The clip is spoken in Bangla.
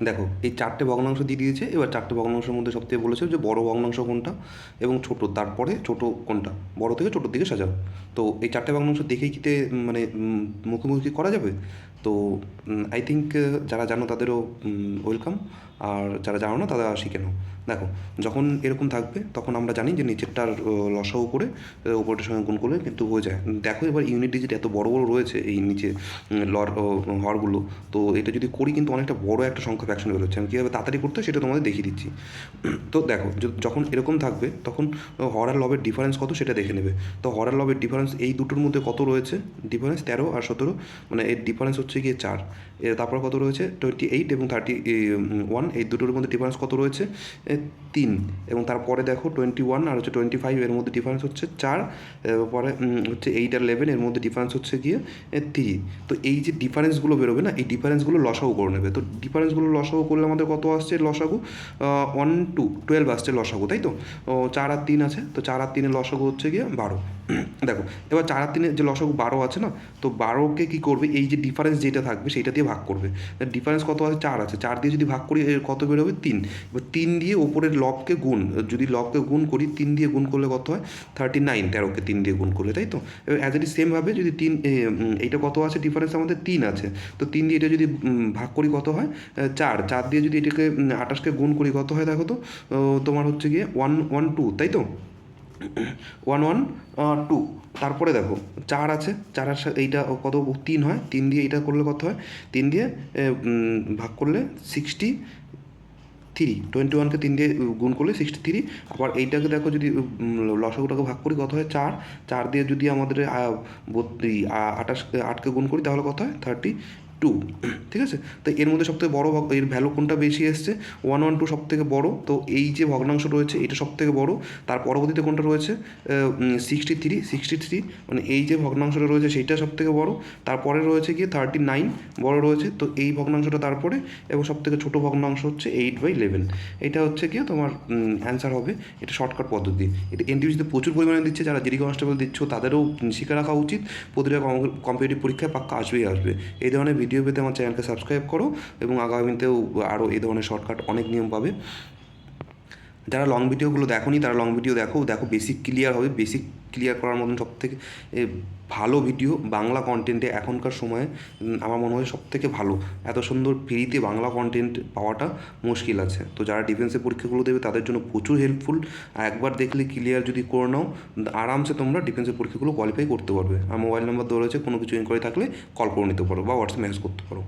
দেখো এই চারটে ভগ্নাংশ দিয়ে দিয়েছে এবার চারটে ভগ্নাংশের মধ্যে সবথেকে বলেছে যে বড় ভগ্নাংশ কোনটা এবং ছোট তারপরে ছোট কোনটা? বড় থেকে ছোটোর দিকে সাজাও। তো এই চারটে ভগ্নাংশ দেখেই কিতে মানে মুখোমুখি করা যাবে? তো আই থিঙ্ক যারা জানো তাদেরও ওয়েলকাম আর যারা জানো না তারা শিখে নাও। দেখো যখন এরকম থাকবে তখন আমরা জানি যে নিচেরটার লসাও করে আহ, উপরটার সঙ্গে গুণ করলে কিন্তু হয়ে যায়। দেখো এবার ইউনিট ডিজিট এত বড় বড় রয়েছে এই নিচে লর হরগুলো। তো এটা যদি করি কিন্তু অনেকটা বড় একটা সংখ্যা ফ্যাকশন বেরোচ্ছে আমি কীভাবে তাড়াতাড়ি করতে সেটা তোমাদের দেখিয়ে দিচ্ছি। তো দেখো যখন এরকম থাকবে তখন হরার লবের ডিফারেন্স কত সেটা দেখে নেবে। তো হরার লবের ডিফারেন্স এই দুটোর মধ্যে কত রয়েছে? ডিফারেন্স তেরো আর সতেরো মানে এর ডিফারেন্স হচ্ছে গিয়ে চার। এর তারপর কত রয়েছে? টোয়েন্টি এইট এবং থার্টি ওয়ান এই দুটোর মধ্যে ডিফারেন্স কত রয়েছে? তিন। এবং তারপরে দেখো টোয়েন্টি ওয়ান আর হচ্ছে টোয়েন্টি ফাইভ এর মধ্যে ডিফারেন্স হচ্ছে চার। উম, হচ্ছে এইট আর ইলেভেন এর মধ্যে ডিফারেন্স হচ্ছে গিয়ে থ্রি তো এই যে ডিফারেন্সগুলো বেরোবে না এই ডিফারেন্সগুলো লসাগু করে নেবে। তো ডিফারেন্সগুলো লসাগু করলে আমাদের কত আসছে? লসাগু ওয়ান টু টুয়েলভ আসছে লসাগু, তাই তো? চার আর তিন আছে, তো চার আর তিনের লসাগু হচ্ছে গিয়ে বারো। দেখো, এবার চার আর তিনের যে লসাগু বারো আছে না, তো বারোকে কী করবে? এই যে ডিফারেন্স যেটা থাকবে, সেটা দিয়ে ভাগ করবে। ডিফারেন্স কত আছে? চার আছে। চার দিয়ে যদি ভাগ করি কত বেরোবে তিন। এবার তিন দিয়ে ওপরের লবকে গুণ, যদি লবকে গুণ করি, তিন দিয়ে গুণ করলে কত হয়? থার্টি নাইন তেরোকে তিন দিয়ে গুণ করলে, তাই তো? এবার অ্যাজ ইট সেমভাবে যদি তিন এইটা কত আছে? ডিফারেন্স আমাদের তিন আছে। তো তিন দিয়ে এটা যদি ভাগ করি কত হয়? চার। চার দিয়ে যদি এটাকে আঠাশকে গুণ করি, কত হয় দেখো তো? তোমার হচ্ছে গিয়ে ওয়ান ওয়ান টু তাই তো? ওয়ান ওয়ান টু তারপরে দেখো চার আছে চারের সাথে এইটা কত? তিন হয়। তিন দিয়ে এটা করলে কত হয়? তিন দিয়ে ভাগ করলে সিক্সটি থ্রি টোয়েন্টি ওয়ানকে তিন দিয়ে গুণ করলে সিক্সটি থ্রি আবার এইটাকে দেখো যদি উম, লসাগুটাকে ভাগ করি কত হয়? চার। চার দিয়ে যদি আমাদের আঠাশ আটকে গুণ করি তাহলে কত হয়? থার্টি টু ঠিক আছে? তো এর মধ্যে সবথেকে বড় এর ভ্যালু কোনটা বেশি এসছে? ওয়ান ওয়ান টু সবথেকে বড়। তো এই যে ভগ্নাংশ রয়েছে, এটা সবথেকে বড়। তার পরবর্তীতে কোনটা রয়েছে? সিক্সটি থ্রি সিক্সটি থ্রি মানে এই যে ভগ্নাংশটা রয়েছে, সেইটা সবথেকে বড়। তারপরে রয়েছে গিয়ে থার্টি নাইন বড় রয়েছে। তো এই ভগ্নাংশটা তারপরে এবং সবথেকে ছোটো ভগ্নাংশ হচ্ছে এইট বাই ইলেভেন এটা হচ্ছে গিয়ে তোমার অ্যান্সার হবে এটা শর্টকাট পদ্ধতি। এটা এনটিভিসিতে প্রচুর পরিমাণে দিচ্ছে। যারা জিডি কনস্টেবল দিচ্ছ, তাদেরও শিখে রাখা উচিত। প্রতিটা কম্পিটিটিভ পরীক্ষায় পাক্কা আসবেই আসবে। এই ধরনের ভিডিও পেতে আমার চ্যানেলকে সাবস্ক্রাইব করো এবং আগামীতেও আরও এই ধরনের শর্টকাট অনেক নিয়ম পাবে। যারা লং ভিডিওগুলো দেখোনি, তারা লং ভিডিও দেখো দেখো বেসিক ক্লিয়ার হবে। বেসিক ক্লিয়ার করার মতন সব থেকে ভালো ভিডিও বাংলা কন্টেন্টে এখনকার সময়ে আমার মনে হয় সব থেকে ভালো। এত সুন্দর ফ্রিতে বাংলা কন্টেন্ট পাওয়াটা মুশকিল আছে। তো যারা ডিফেন্সের পরীক্ষাগুলো দেবে, তাদের জন্য প্রচুর হেল্পফুল আর একবার দেখলে ক্লিয়ার যদি করে নাও, আরামসে তোমরা ডিফেন্সের পরীক্ষাগুলো কোয়ালিফাই করতে পারবে। আর মোবাইল নাম্বার দেওয়া রয়েছে, কোনো কিছু ইনকোয়ারি থাকলে কল করে নিতে পারো বা হোয়াটসঅ্যাপ মেসেজ করতে পারো।